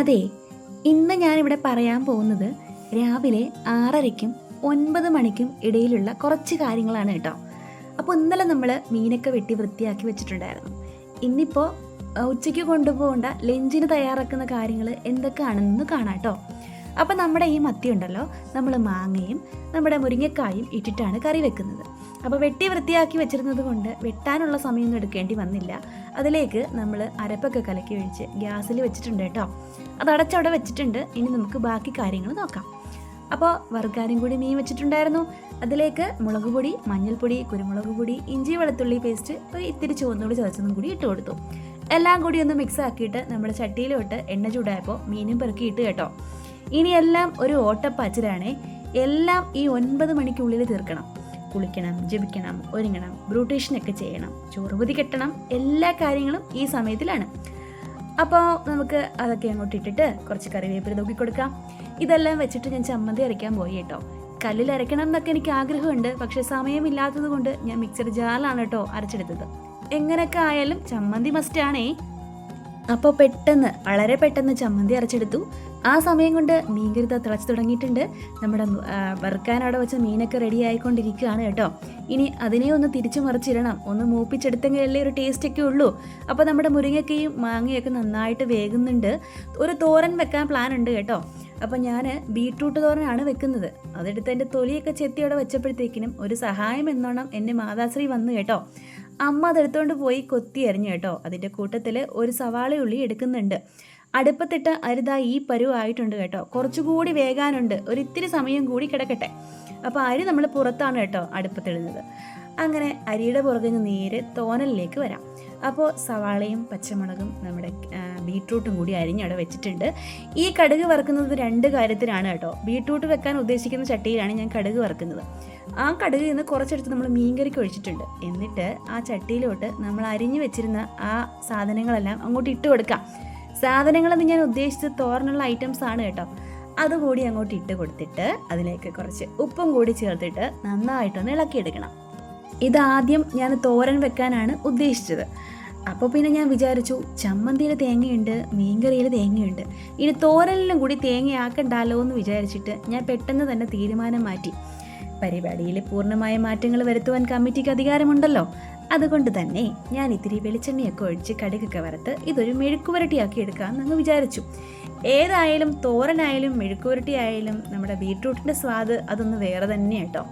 അതെ ഇന്ന് ഞാനിവിടെ പറയാൻ പോകുന്നത് രാവിലെ ആറരയ്ക്കും ഒൻപത് മണിക്കും ഇടയിലുള്ള കുറച്ച് കാര്യങ്ങളാണ് കേട്ടോ. അപ്പോൾ ഇന്നലെ നമ്മൾ മീനൊക്കെ വെട്ടി വൃത്തിയാക്കി വെച്ചിട്ടുണ്ടായിരുന്നു. ഇന്നിപ്പോൾ ഉച്ചയ്ക്ക് കൊണ്ടുപോകേണ്ട ലഞ്ചിന് തയ്യാറാക്കുന്ന കാര്യങ്ങൾ എന്തൊക്കെയാണെന്ന് കാണാം കേട്ടോ. അപ്പോൾ നമ്മുടെ ഈ മത്തി ഉണ്ടല്ലോ നമ്മൾ മാങ്ങയും നമ്മുടെ മുരിങ്ങക്കായും ഇട്ടിട്ടാണ് കറി വെക്കുന്നത്. അപ്പോൾ വെട്ടി വൃത്തിയാക്കി വെച്ചിരുന്നത് കൊണ്ട് വെട്ടാനുള്ള സമയമൊന്നും എടുക്കേണ്ടി വന്നില്ല. അതിലേക്ക് നമ്മൾ അരപ്പൊക്കെ കലക്കി ഒഴിച്ച് ഗ്യാസിൽ വെച്ചിട്ടുണ്ട് കേട്ടോ. അത് അടച്ചവിടെ വെച്ചിട്ടുണ്ട്. ഇനി നമുക്ക് ബാക്കി കാര്യങ്ങൾ നോക്കാം. അപ്പോൾ വറുക്കാനും കൂടി മീൻ വെച്ചിട്ടുണ്ടായിരുന്നു. അതിലേക്ക് മുളക് പൊടി മഞ്ഞൾപ്പൊടി കുരുമുളക് പൊടി ഇഞ്ചി വെളുത്തുള്ളി പേസ്റ്റ് ഒരു ഇത്തിരി ചുവന്നുള്ളി ചതച്ചതും കൂടി ഇട്ട് കൊടുത്തു. എല്ലാം കൂടി ഒന്ന് മിക്സ് ആക്കിയിട്ട് നമ്മൾ ചട്ടിയിലോട്ട് എണ്ണ ചൂടായപ്പോൾ മീനും പെറുക്കി ഇട്ട് കേട്ടോ ഇനിയെല്ലാം ഒരു ഓട്ടപ്പാച്ചിലാണേ. എല്ലാം ഈ ഒൻപത് മണിക്കുള്ളിൽ തീർക്കണം. കുളിക്കണം ജപിക്കണം ഒരുങ്ങണം ബ്രൂട്ടേഷനൊക്കെ ചെയ്യണം. ചോറുപതി കെട്ടണം എല്ലാ കാര്യങ്ങളും ഈ സമയത്തിലാണ്. അപ്പോൾ നമുക്ക് അതൊക്കെ അങ്ങോട്ട് ഇട്ടിട്ട് കുറച്ച് കറിവേപ്പില നോക്കി കൊടുക്കാം. ഇതെല്ലാം വെച്ചിട്ട് ഞാൻ ചമ്മന്തി അരയ്ക്കാൻ പോയി കേട്ടോ. കല്ലിൽ അരയ്ക്കണം എന്നൊക്കെ എനിക്ക് ആഗ്രഹമുണ്ട്. പക്ഷേ സമയമില്ലാത്തത് കൊണ്ട് ഞാൻ മിക്സർ ജാറിലാണ് കേട്ടോ അരച്ചെടുത്തത്. എങ്ങനെയൊക്കെ ആയാലും ചമ്മന്തി മസ്റ്റാണേ അപ്പോൾ പെട്ടെന്ന് വളരെ പെട്ടെന്ന് ചമ്മന്തി അരച്ചെടുത്തു. ആ സമയം കൊണ്ട് മീൻകരുത തിളച്ച് തുടങ്ങിയിട്ടുണ്ട്. നമ്മുടെ വറുക്കാൻ വെച്ച മീനൊക്കെ റെഡി ആയിക്കൊണ്ടിരിക്കുകയാണ് കേട്ടോ. ഇനി അതിനെ ഒന്ന് തിരിച്ചു മറിച്ചിടണം. ഒന്ന് മൂപ്പിച്ചെടുത്തെങ്കിലല്ലേ ഒരു ടേസ്റ്റൊക്കെ ഉള്ളൂ. അപ്പോൾ നമ്മുടെ മുരിങ്ങക്കയും മാങ്ങയൊക്കെ നന്നായിട്ട് വേകുന്നുണ്ട്. ഒരു തോരൻ വെക്കാൻ പ്ലാൻ ഉണ്ട് കേട്ടോ. അപ്പോൾ ഞാൻ ബീട്രൂട്ട് തോരനാണ് വെക്കുന്നത്. അതെടുത്ത് എന്റെ തൊലിയൊക്കെ ചെത്തി അവിടെ വെച്ചപ്പോഴത്തേക്കിനും ഒരു സഹായം എന്നോണം എന്റെ മാതാശ്രീ വന്നു കേട്ടോ. അമ്മ അതെടുത്തുകൊണ്ട് പോയി കൊത്തി അരിഞ്ഞു കേട്ടോ. അതിന്റെ കൂട്ടത്തിൽ ഒരു സവാള ഉള്ളി എടുക്കുന്നുണ്ട്. അടുപ്പത്തിട്ട് അരിതാ ഈ പരുവായിട്ടുണ്ട് കേട്ടോ. കുറച്ചുകൂടി വേകാനുണ്ട്. ഒരു ഇത്തിരി സമയം കൂടി കിടക്കട്ടെ. അപ്പോൾ അരി നമ്മൾ പുറത്താണ് കേട്ടോ അടുപ്പത്തിടുന്നത്. അങ്ങനെ അരിയുടെ പുറകിൽ നിന്ന് നേരെ തോനലിലേക്ക് വരാം. അപ്പോൾ സവാളയും പച്ചമുളകും നമ്മുടെ ബീട്രൂട്ടും കൂടി അരിഞ്ഞവിടെ വെച്ചിട്ടുണ്ട്. ഈ കടുക് വറുക്കുന്നത് രണ്ട് കാര്യത്തിലാണ് കേട്ടോ. ബീട്രൂട്ട് വെക്കാൻ ഉദ്ദേശിക്കുന്ന ചട്ടിയിലാണ് ഞാൻ കടുക് വറുക്കുന്നത്. ആ കടുകിൽ നിന്ന് കുറച്ചെടുത്ത് നമ്മൾ മീൻകറിക്ക് ഒഴിച്ചിട്ടുണ്ട്. എന്നിട്ട് ആ ചട്ടിയിലോട്ട് നമ്മൾ അരിഞ്ഞു വെച്ചിരുന്ന ആ സാധനങ്ങളെല്ലാം അങ്ങോട്ട് ഇട്ട് കൊടുക്കാം. സാധനങ്ങളെന്ന് ഞാൻ ഉദ്ദേശിച്ചത് തോരനുള്ള ഐറ്റംസ് ആണ് കേട്ടോ. അതുകൂടി അങ്ങോട്ട് ഇട്ട് കൊടുത്തിട്ട് അതിലേക്ക് കുറച്ച് ഉപ്പും കൂടി ചേർത്തിട്ട് നന്നായിട്ടൊന്ന് ഇളക്കിയെടുക്കണം. ഇതാദ്യം ഞാൻ തോരൻ വെക്കാനാണ് ഉദ്ദേശിച്ചത്. അപ്പോൾ പിന്നെ ഞാൻ വിചാരിച്ചു ചമ്മന്തിയിൽ തേങ്ങയുണ്ട് മീൻകറിയിൽ തേങ്ങയുണ്ട്. ഇനി തോരനിലും കൂടി തേങ്ങയാക്കണ്ടല്ലോ എന്ന് വിചാരിച്ചിട്ട് ഞാൻ പെട്ടെന്ന് തന്നെ തീരുമാനം മാറ്റി. പരിപാടിയിൽ പൂർണമായ മാറ്റങ്ങൾ വരുത്തുവാൻ കമ്മിറ്റിക്ക് അധികാരമുണ്ടല്ലോ. അതുകൊണ്ട് തന്നെ ഞാൻ ഇത്തിരി വെളിച്ചെണ്ണയൊക്കെ ഒഴിച്ച് കടുകൊക്കെ വറുത്ത് ഇതൊരു മെഴുക്കുവരട്ടിയാക്കി എടുക്കാമെന്ന് വിചാരിച്ചു. ഏതായാലും തോരനായാലും മെഴുക്കുവരട്ടി ആയാലും നമ്മുടെ ബീട്രൂട്ടിന്റെ സ്വാദ് അതൊന്ന് വേറെ തന്നെ കേട്ടോ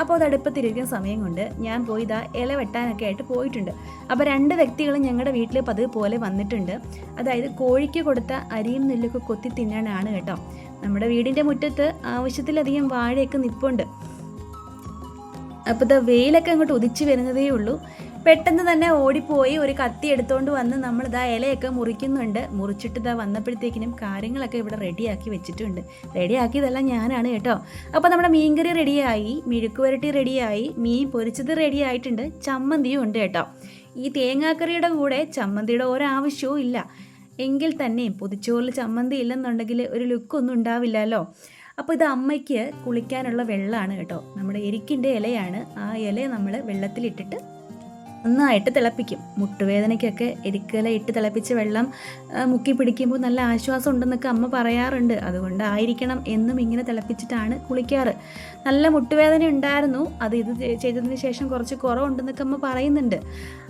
അപ്പോൾ അത് അടുപ്പത്തിരിക്കുന്ന സമയം കൊണ്ട് ഞാൻ പോയി ഇതാ ഇല വെട്ടാനൊക്കെ ആയിട്ട് പോയിട്ടുണ്ട്. അപ്പോൾ രണ്ട് വ്യക്തികളും ഞങ്ങളുടെ വീട്ടിൽ പതിവ് പോലെ വന്നിട്ടുണ്ട്. അതായത് കോഴിക്ക് കൊടുത്ത അരിയും നെല്ലൊക്കെ കൊത്തി തിന്നാനാണ് കേട്ടോ. നമ്മുടെ വീടിന്റെ മുറ്റത്ത് ആവശ്യത്തിലധികം വാഴയൊക്കെ നിപ്പുണ്ട്. അപ്പോൾ ഇതാ വെയിലൊക്കെ അങ്ങോട്ട് ഉദിച്ച് വരുന്നതേ ഉള്ളൂ. പെട്ടെന്ന് തന്നെ ഓടിപ്പോയി ഒരു കത്തി എടുത്തുകൊണ്ട് വന്ന് നമ്മൾ ഇതാ ഇലയൊക്കെ മുറിക്കുന്നുണ്ട്. മുറിച്ചിട്ട് ഇതാ വന്നപ്പോഴത്തേക്കിനും കാര്യങ്ങളൊക്കെ ഇവിടെ റെഡിയാക്കി വെച്ചിട്ടുണ്ട്. റെഡിയാക്കിയതെല്ലാം ഞാനാണ് കേട്ടോ. അപ്പോൾ നമ്മുടെ മീൻകറി റെഡിയായി മെഴുക്കുവരട്ടി റെഡിയായി മീൻ പൊരിച്ചത് റെഡിയായിട്ടുണ്ട്. ചമ്മന്തിയും ഉണ്ട് കേട്ടോ. ഈ തേങ്ങാക്കറിയുടെ കൂടെ ചമ്മന്തിയുടെ ഒരാവശ്യവും ഇല്ല. എങ്കിൽ തന്നെയും പൊതിച്ചോറിൽ ചമ്മന്തി ഇല്ലെന്നുണ്ടെങ്കിൽ ഒരു ലുക്കൊന്നും ഉണ്ടാവില്ലല്ലോ. അപ്പോൾ ഇത് അമ്മയ്ക്ക് കുളിക്കാനുള്ള വെള്ളമാണ് കേട്ടോ. നമ്മുടെ എരിക്കിന്റെ ഇലയാണ്. ആ ഇല നമ്മൾ വെള്ളത്തിലിട്ടിട്ട് നന്നായിട്ട് തിളപ്പിക്കും. മുട്ടുവേദനയ്ക്കൊക്കെ എരിക്കല ഇട്ട് തിളപ്പിച്ച് വെള്ളം മുക്കി പിടിക്കുമ്പോൾ നല്ല ആശ്വാസം ഉണ്ടെന്നൊക്കെ അമ്മ പറയാറുണ്ട്. അതുകൊണ്ട് ആയിരിക്കണം എന്നും ഇങ്ങനെ തിളപ്പിച്ചിട്ടാണ് കുളിക്കാറ്. നല്ല മുട്ടുവേദന ഉണ്ടായിരുന്നു. അത് ഇത് ചെയ്തതിന് ശേഷം കുറച്ച് കുറവുണ്ടെന്നൊക്കെ അമ്മ പറയുന്നുണ്ട്.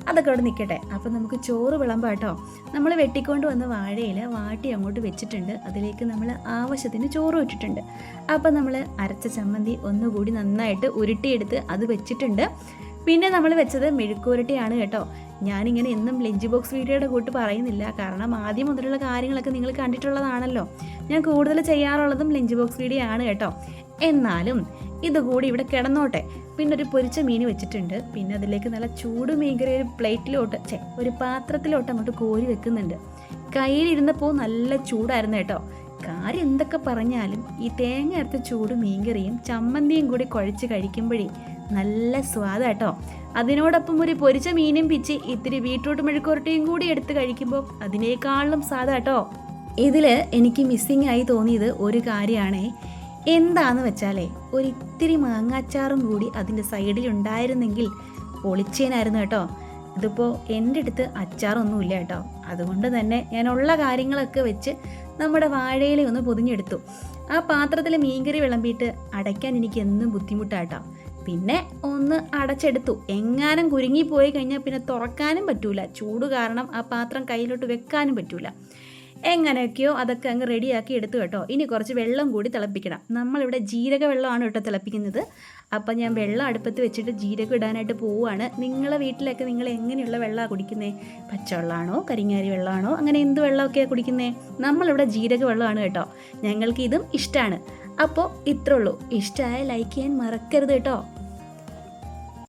അതൊക്കെ അവിടെ നിൽക്കട്ടെ. അപ്പം നമുക്ക് ചോറ് വിളമ്പാം കേട്ടോ. നമ്മൾ വെട്ടിക്കൊണ്ട് വന്ന വാഴയിൽ വാട്ടി അങ്ങോട്ട് വെച്ചിട്ടുണ്ട്. അതിലേക്ക് നമ്മൾ ആവശ്യത്തിന് ചോറ് ഇട്ടിട്ടുണ്ട്. അപ്പം നമ്മൾ അരച്ച ചമ്മന്തി ഒന്നുകൂടി നന്നായിട്ട് ഉരുട്ടിയെടുത്ത് അത് വെച്ചിട്ടുണ്ട്. പിന്നെ നമ്മൾ വെച്ചത് മെഴുക്കുരട്ടിയാണ് കേട്ടോ. ഞാനിങ്ങനെ എന്നും ലഞ്ച് ബോക്സ് വീഡിയോയുടെ കൂട്ട് പറയുന്നില്ല. കാരണം ആദ്യം മുതലുള്ള കാര്യങ്ങളൊക്കെ നിങ്ങൾ കണ്ടിട്ടുള്ളതാണല്ലോ. ഞാൻ കൂടുതൽ ചെയ്യാറുള്ളതും ലഞ്ച് ബോക്സ് വീഡിയോ ആണ് കേട്ടോ. എന്നാലും ഇതുകൂടി ഇവിടെ കിടന്നോട്ടെ. പിന്നെ ഒരു പൊരിച്ച മീൻ വെച്ചിട്ടുണ്ട്. പിന്നെ അതിലേക്ക് നല്ല ചൂട് മീൻകറി ഒരു പ്ലേറ്റിലോട്ട് ചേ ഒരു പാത്രത്തിലോട്ട് അങ്ങോട്ട് കോരി വെക്കുന്നുണ്ട്. കയ്യിലിരുന്നപ്പോൾ നല്ല ചൂടായിരുന്നു കേട്ടോ. കാര്യം എന്തൊക്കെ പറഞ്ഞാലും ഈ തേങ്ങ അരത്ത ചൂട് മീൻകറിയും ചമ്മന്തിയും കൂടി കുഴച്ച് കഴിക്കുമ്പോഴേ നല്ല സ്വാദാട്ടോ അതിനോടൊപ്പം ഒരു പൊരിച്ച മീനും പിച്ച് ഇത്തിരി ബീട്രൂട്ട് മെഴുക്കുരട്ടിയും കൂടി എടുത്ത് കഴിക്കുമ്പോൾ അതിനേക്കാളും സ്വാദാട്ടോ ഇതിൽ എനിക്ക് മിസ്സിങ് ആയി തോന്നിയത് ഒരു കാര്യമാണേ എന്താന്ന് വെച്ചാലേ ഒരിത്തിരി മാങ്ങാച്ചാറും കൂടി അതിന്റെ സൈഡിൽ ഉണ്ടായിരുന്നെങ്കിൽ പൊളിച്ചേനായിരുന്നു കേട്ടോ. ഇതിപ്പോൾ എന്റെ അടുത്ത് അച്ചാറൊന്നുമില്ല കേട്ടോ. അതുകൊണ്ട് തന്നെ ഞാൻ ഉള്ള കാര്യങ്ങളൊക്കെ വെച്ച് നമ്മുടെ വാഴയിലൊന്ന് പൊതിഞ്ഞെടുത്തു. ആ പാത്രത്തിൽ മീൻകറി വിളമ്പിയിട്ട് അടയ്ക്കാൻ എനിക്ക് എന്നും ബുദ്ധിമുട്ടാട്ടോ പിന്നെ ഒന്ന് അടച്ചെടുത്തു. എങ്ങാനും കുരുങ്ങി പോയി കഴിഞ്ഞാൽ പിന്നെ തുറക്കാനും പറ്റൂല. ചൂട് കാരണം ആ പാത്രം കയ്യിലോട്ട് വെക്കാനും പറ്റൂല. എങ്ങനെയൊക്കെയോ അതൊക്കെ അങ്ങ് റെഡിയാക്കി എടുത്തു കേട്ടോ. ഇനി കുറച്ച് വെള്ളം കൂടി തിളപ്പിക്കണം. നമ്മളിവിടെ ജീരക വെള്ളമാണ് കേട്ടോ തിളപ്പിക്കുന്നത്. അപ്പം ഞാൻ വെള്ളം അടുപ്പത്ത് വെച്ചിട്ട് ജീരകം ഇടാനായിട്ട് പോവുകയാണ്. നിങ്ങളെ വീട്ടിലൊക്കെ നിങ്ങൾ എങ്ങനെയുള്ള വെള്ളമാണ് കുടിക്കുന്നത് പച്ചവെള്ളമാണോ കരിങ്ങാരി വെള്ളമാണോ അങ്ങനെ എന്ത് വെള്ളമൊക്കെയാണ് കുടിക്കുന്നത് നമ്മളിവിടെ ജീരക വെള്ളമാണ് കേട്ടോ. ഞങ്ങൾക്ക് ഇതും ഇഷ്ടമാണ് അപ്പോൾ ഇത്രയുള്ളൂ ഇഷ്ടമായ ലൈക്ക് ചെയ്യാൻ മറക്കരുത് കേട്ടോ.